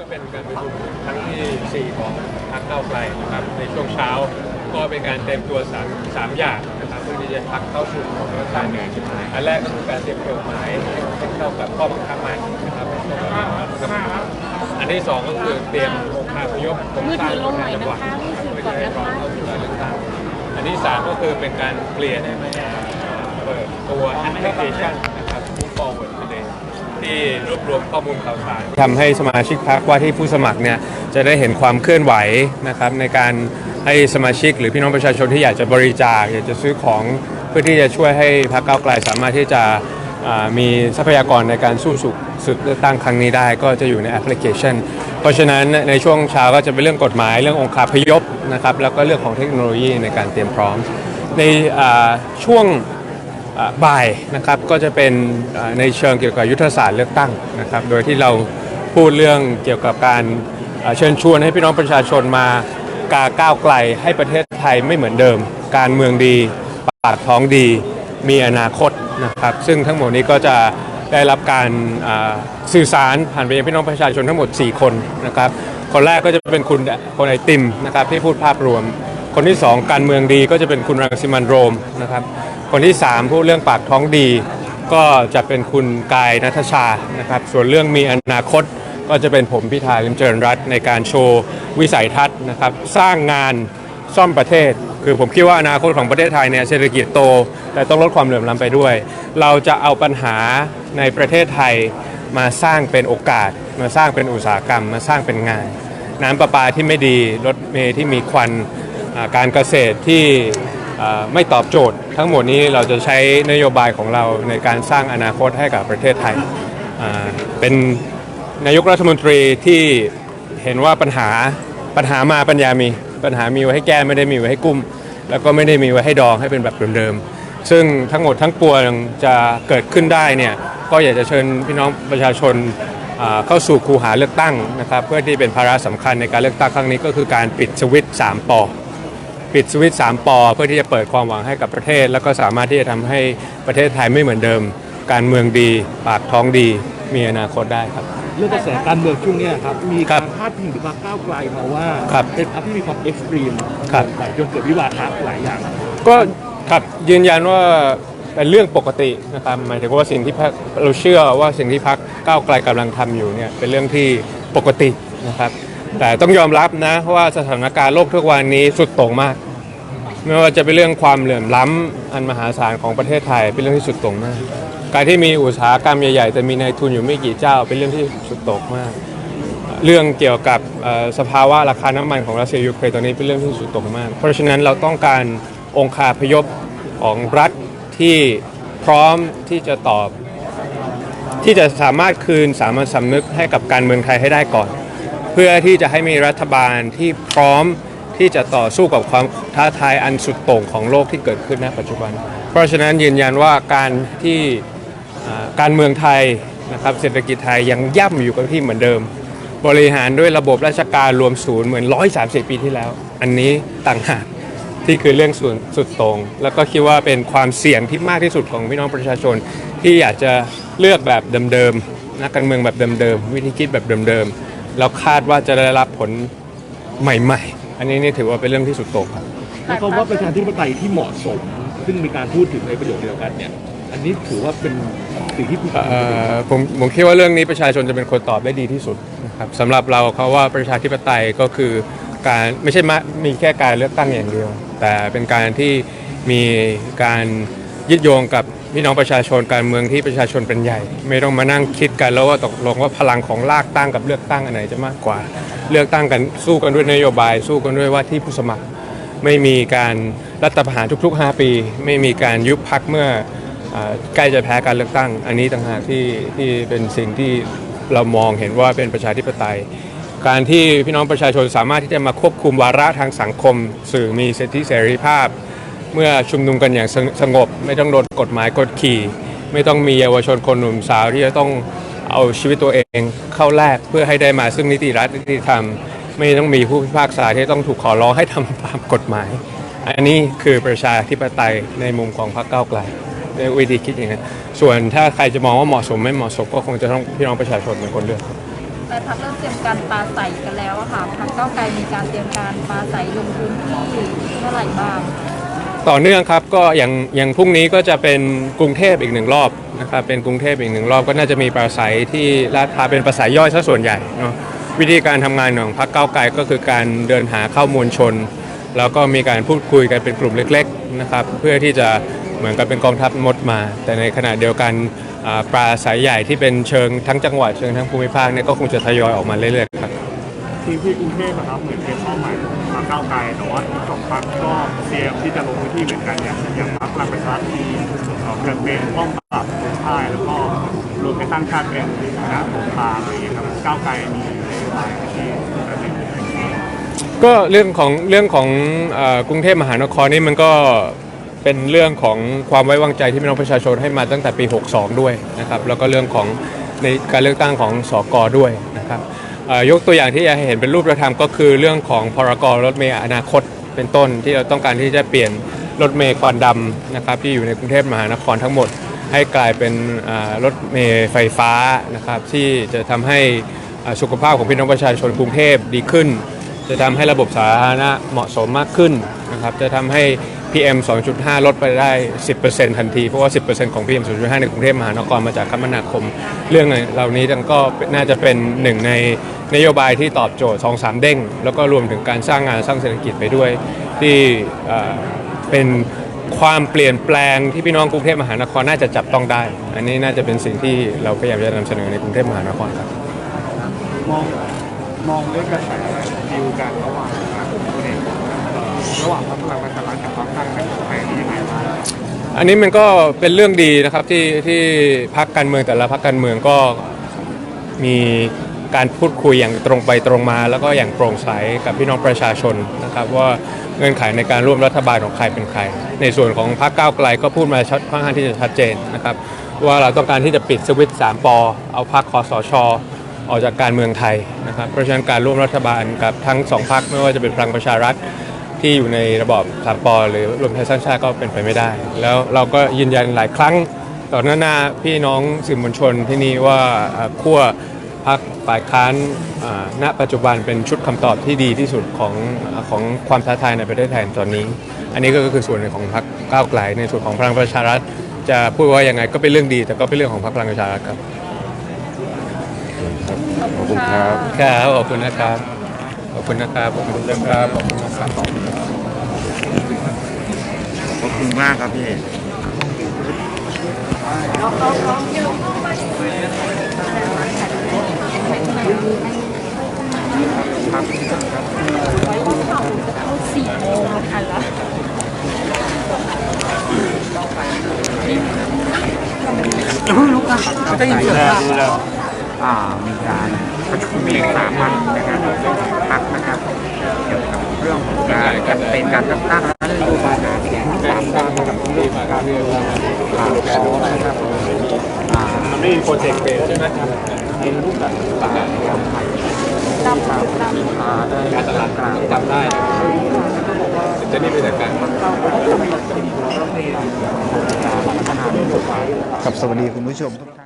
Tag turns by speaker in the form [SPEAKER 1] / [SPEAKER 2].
[SPEAKER 1] ก็เป็นการประชุมครั้งที่ 4 ของพรรคเก้าไกลนะครับ ในช่วงเช้าก็เป็นการเตรียมตัวสามสามอย่างนะครับเพื่อที่จะพักเข้าสู่ของรัฐบาลเมืองอันแรกก็คือการเตรียมกฎหมายให้เข้ากับข้อบังคับใหม่นะครับอันที่สองก็คือเตรียมองค์คาพยพโครงสร้างของจังหวัดเพื่อให้พร้อมเข้าสู่การเลือกตั้งอันที่สามก็คือเป็นการเปลี่ยนเปิดตัวแอปพลิเคชันนะครับ Move Forward Today ที่รวบรวมข้อมูลข่าวสารทำให้สมาชิกพรรคว่าที่ผู้สมัครเนี่ยจะได้เห็นความเคลื่อนไหวนะครับในการให้สมาชิกหรือพี่น้องประชาชนที่อยากจะบริจาคอยากจะซื้อของเพื่อที่จะช่วยให้พรรคก้าวไกลสามารถที่จะอ่ามีทรัพยากรในการสู้สุศึกเลือกตั้งครั้งนี้ได้ก็จะอยู่ในแอปพลิเคชัน เพราะฉะนั้นในช่วงเช้าก็จะเป็นเรื่องกฎหมายเรื่ององค์คาพยพนะครับแล้วก็เรื่องของเทคโนโลยีในการเตรียมพร้อม ในอ่าช่วง บ่ายนะครับก็จะเป็นในเชิงเกี่ยวกับยุทธศาสตร์เลือกตั้งนะครับโดยที่เราพูดเรื่องเกี่ยวกับการเชิญชวนให้พี่น้องประชาชนมากาก้าวไกลให้ประเทศไทยไม่เหมือนเดิม การเมืองดีปากท้องดีมีอนาคตนะครับซึ่งทั้งหมดนี้ก็จะได้รับการสื่อสารผ่านไปยังพี่น้องประชาชนทั้งหมด 4 คนนะครับคนแรกก็จะเป็นคุณคนไอติมนะครับที่พูดภาพรวม คนที่ 2 การเมืองดีก็จะเป็นคุณรังสิมันโรมนะครับ คนที่ 3 พูดเรื่องปากท้องดี ก็จะเป็นคุณกายนัทชานะครับ ส่วนเรื่องมีอนาคตก็จะเป็นผมพิธาลิมเจริญรัตน์ในการโชว์วิสัยทัศน์นะครับ สร้างงานซ่อมประเทศ คือผมคิดว่าอนาคตของประเทศไทยเนี่ยเศรษฐกิจโต แต่ต้องลดความเหลื่อมล้ำไปด้วย เราจะเอาปัญหาในประเทศไทยมาสร้างเป็นโอกาส มาสร้างเป็นอุตสาหกรรม มาสร้างเป็นงาน น้ำประปาที่ไม่ดีรถเมล์ที่มีควัน การเกษตรที่ไม่ตอบโจทย์ ทั้งหมดนี้เราจะใช้นโยบายของเราในการสร้างอนาคตให้กับประเทศไทย เป็นนายกรัฐมนตรีที่เห็นว่าปัญหาปัญหามาปัญญามีปัญหามีไว้ให้แก้ไม่ได้มีไว้ให้กุ้ม แล้วก็ไม่ได้มีไว้ให้ดองให้เป็นแบบเดิมๆซึ่งทั้งหมดทั้งปวงจะเกิดขึ้นได้เนี่ยก็อยากจะเชิญพี่น้องประชาชนเข้าสู่คูหาเลือกตั้งนะครับเพื่อที่เป็นภาระสำคัญในการเลือกตั้งครั้งนี้ก็คือการปิดสวิตช์3ปอ ปิดสวิตช์3ปอเพื่อที่จะเปิดความหวังให้กับประเทศ แล้วก็สามารถที่จะทำให้ประเทศไทยไม่เหมือนเดิม การเมืองดี ปากท้องดี มีอนาคตได้ครับ
[SPEAKER 2] เรื่องกระแสการเมืองช่วงเนี้ยครับ มี
[SPEAKER 1] ครั
[SPEAKER 2] กา
[SPEAKER 1] บ
[SPEAKER 2] รพาดพิงถึงพรรคก้าวไกลมาว่า
[SPEAKER 1] ครับ
[SPEAKER 2] เป็นพรรคที่มีความเอ็กซ์ตรีม
[SPEAKER 1] ครับ
[SPEAKER 2] หลายจนเกิดวิวาทะหลายอย่าง
[SPEAKER 1] ก็ครับยืนยันว่าเป็นเรื่องปกตินะครับหมายถึงว่าสิ่งที่พรรคเราเชื่อว่าสิ่งที่พรรคก้าวไกลกำลังทำอยู่เนี่ยเป็นเรื่องที่ปกตินะครับ แต่ต้องยอมรับนะว่าสถานการณ์โลกทุกวันนี้สุดโต่งมาก ไม่ว่าจะเป็นเรื่องความเหลื่อมล้ำอันมหาศาลของประเทศไทยเป็นเรื่องที่สุดโต่งมาก การที่มีอุตสาหกรรมใหญ่ๆแต่มีนายทุนอยู่ไม่กี่เจ้า เป็นเรื่องที่สุดโต่งมาก เรื่องเกี่ยวกับสภาวะราคาน้ำมันของรัสเซียยูเครนตอนนี้เป็นเรื่องที่สุดโต่งมาก เพราะฉะนั้นเราต้องการองคาพยพของรัฐที่พร้อมที่จะตอบ ที่จะสามารถคืนสามัญสำนึกให้กับการเมืองไทยให้ได้ก่อน เพื่อที่จะให้มีรัฐบาลที่พร้อมที่จะต่อสู้กับความท้าทายอันสุดโต่งของโลกที่เกิดขึ้นณปัจจุบัน เพราะฉะนั้นยืนยันว่าการที่การเมืองไทยนะครับเศรษฐกิจไทยยังย่ำอยู่กับที่เหมือนเดิม บริหารด้วยระบบราชการรวมศูนย์เหมือน 130 ปีที่แล้ว อันนี้ต่างหากที่คือเรื่องส่วนสุดโต่งแล้วก็คิดว่าเป็นความเสี่ยงที่มากที่สุดของพี่น้องประชาชน ที่อยากจะเลือกแบบเดิมๆนักการเมืองแบบเดิมๆวิธีคิดแบบเดิมๆ แล้วคาดว่าจะได้รับผลใหม่ๆ อันนี้นี่ถือว่าเป็นเรื่องที่สุดโต่งครับ
[SPEAKER 2] แล้วคำว่าประชาธิปไตยที่เหมาะสม ซึ่งมีการพูดถึงในประโยคเดียวกันเนี่ย อันนี้ถือว่าเป็นสิ่งที่คุณ
[SPEAKER 1] เอ่อผมผมคิดว่าเรื่องนี้ประชาชนจะเป็นคนตอบได้ดีที่สุดนะครับสำหรับเราเขาว่าประชาธิปไตยก็คือการไม่ใช่มามีแค่การเลือกตั้งอย่างเดียว แต่เป็นการที่มีการยึดโยงกับ พี่น้องประชาชนการเมืองที่ประชาชนเป็นใหญ่ ไม่ต้องมานั่งคิดกันแล้วว่าตกลงว่าพลังของลากตั้งกับเลือกตั้งอันไหนจะมากกว่า เลือกตั้งกันสู้กันด้วยนโยบาย สู้กันด้วยว่าที่ผู้สมัคร ไม่มีการรัฐประหารทุกๆ 5 ปี ไม่มีการยุบพักเมื่ออใกล้จะแพ้การเลือกตั้ง อันนี้ต่างหากที่ที่เป็นสิ่งที่เรามองเห็นว่าเป็นประชาธิปไตย การที่พี่น้องประชาชนสามารถที่จะมาควบคุมวาระทางสังคม สื่อมีสิทธิเสรีภาพ เมื่อชุมนุมกันอย่างสงบ ไม่ต้องโดนกฎหมายกดขี่ ไม่ต้องมีเยาวชนคนหนุ่มสาวที่จะต้องเอาชีวิตตัวเองเข้าแลกเพื่อให้ได้มาซึ่งนิติรัฐนิติธรรม ไม่ต้องมีผู้พิพากษาที่ต้องถูกขอร้องให้ทำตามกฎหมาย อันนี้คือประชาธิปไตยในมุมของพรรคก้าวไกลในวิธีคิดอย่างนั้นส่วนถ้าใครจะมองว่าเหมาะสมไม่เหมาะสมก็คงจะต้องพี่น้องประชาชนเป็นคนเลือกครับ
[SPEAKER 3] แต่พักเริ่มเตรียมการปลาใสกันแล้วอะค่ะพักเก้าวไกลมีการเตรียมการปลาใสลงพื้นที่เมื่อไหร่บ้าง
[SPEAKER 1] ต่อเนื่องครับก็อย่างอย่างพรุ่งนี้ก็จะเป็นกรุงเทพอีกหนึ่งรอบนะครับเป็นกรุงเทพอีกหนึ่งรอบก็น่าจะมีปราศัยที่ลาดพร้าวเป็นปราศัยย่อยซะส่วนใหญ่เนาะวิธีการทำงานของพรรคก้าไกลก็คือการเดินหาเข้ามวลชน แล้วก็มีการพูดคุยกันเป็นกลุ่มเล็กๆนะครับเพื่อที่จะเหมือนกับเป็นกองทัพมดมา แต่ในขณะเดียวกันอ่าปรายใหญ่ที่เป็นเชิงทั้งจังหวัดเชิงทั้งภูมิภาคเนี่ยก็คงจะทยอยออกมาเรื่อยๆครับ
[SPEAKER 4] ทีมที่กรุงเทพนะครับเหมือนเป็นเป้าหมาย ของก้าวไกลแต่ว่าทั้งสองพรรคก็เตรียมที่จะลงพื้นที่เหมือนกันอย่างอย่างพรรคพลังประชารัฐที่เอ่อเกิดเป็นป้องปราบโกงชายแล้วก็รวมไปตั้งชาติเป็นคณะสงครามอะไรอย่างเงี้ยครับก้าวไกลมีนโยบายที่จะเป็น
[SPEAKER 1] ก็เรื่องของเรื่องของอกรุงเทพมหานครนี่มันก็เป็นเรื่องของความไว้วางใจที่พี่น้องประชาชนให้มาตั้งแต่ปี 62 ด้วยนะครับ แล้วก็เรื่องของในการเลือกตั้งของสกอด้วยนะครับ ยกตัวอย่างที่อยากเห็นเป็นรูปธรรมก็คือเรื่องของพรกรถเมล์อนาคตเป็นต้นที่เราต้องการที่จะเปลี่ยนรถเมล์ควันดำนะครับที่อยู่ในกรุงเทพมหานครทั้งหมด ให้กลายเป็นรถเมล์ไฟฟ้านะครับที่จะทำให้สุขภาพของพี่น้องประชาชนกรุงเทพดีขึ้น จะทำให้ระบบสาธารณะเหมาะสมมากขึ้นนะครับจะทำให้ PM 2.5 ลดไปได้ 10%ทันที เพราะว่า 10%ของ PM 2.5 ในกรุงเทพมหานครมาจากคมนาคม เรื่องเหล่านี้ก็น่าจะเป็นหนึ่งในนโยบายที่ตอบโจทย์ 2 3 เด้ง แล้วก็รวมถึงการสร้างงานสร้างเศรษฐกิจไปด้วย ที่เป็นความเปลี่ยนแปลงที่พี่น้องกรุงเทพมหานครน่าจะจับต้องได้ อันนี้น่าจะเป็นสิ่งที่เราพยายามจะนำเสนอในกรุงเทพมหานครครับ
[SPEAKER 4] มองมองเรื่องกระแสดิวกันระหว่างคนเอกเอ่อ ระหว่างพรรคพลังประชารัฐกับพรรคตั้งกันไทยนี่ยังไงบ้าง
[SPEAKER 1] อันนี้มันก็เป็นเรื่องดีนะครับที่ที่พักการเมืองแต่ละพักการเมืองก็มีการพูดคุยอย่างตรงไปตรงมา แล้วก็อย่างโปร่งใสกับพี่น้องประชาชนนะครับ ว่าเงื่อนไขในการร่วมรัฐบาลของใครเป็นใคร ในส่วนของพรรคก้าวไกลก็พูดมาชัดค่อนข้างที่จะชัดเจนนะครับ ว่าเราต้องการที่จะปิดสวิตช์3ปอเอาพรรคคอสชออกจากการเมืองไทยนะครับเพราะฉะนั้นการร่วมรัฐบาลกับทั้งสองพรรคไม่ว่าจะเป็นพลังประชารัฐ ที่อยู่ในระบอบสามปอหรือรวมไทยสร้างชาติก็เป็นไปไม่ได้ แล้วเราก็ยืนยันหลายครั้งต่อหน้าหน้าพี่น้องสื่อมวลชนที่นี่ว่าเอ่อขั้วพรรคฝ่ายค้านอ่าณปัจจุบันเป็นชุดคำตอบที่ดีที่สุดของของความท้าทายในประเทศไทยตอนนี้ อันนี้ก็คือส่วนหนึ่งของพรรคก้าวไกล ในส่วนของพลังประชารัฐ จะพูดว่ายังไงก็เป็นเรื่องดี แต่ก็เป็นเรื่องของพรรคพลังประชารัฐครับ
[SPEAKER 3] ขอบคุณค่ะ
[SPEAKER 1] ครับขอบคุณนะครับ ขอบคุณนะครับขอบคุณนะครับขอบคุณนะครับ
[SPEAKER 5] ขอบคุณมากครับพี่
[SPEAKER 3] สี่โมงไม่ทันละ
[SPEAKER 5] ก็ยังเกิดอ่า มีการประชุมเลขาพักนะครับพักนะครับเกี่ยวกับเรื่องของการแคมเปญการเลือกตั้งและนโยบายหาเสียงสามด้านนะครับที่การเลือกตั้งนะครับ
[SPEAKER 1] มันไม่มีโปรเจกต์เบสใช่ไหม
[SPEAKER 5] ในรูปแบบต่างๆของไทย
[SPEAKER 3] ดำดำดำ
[SPEAKER 5] อ่าได้
[SPEAKER 1] การตลาด
[SPEAKER 5] กล่าว
[SPEAKER 1] จำได้จะนี่เป็นการ
[SPEAKER 5] กับสวัสดีคุณผู้ชมทุกท่าน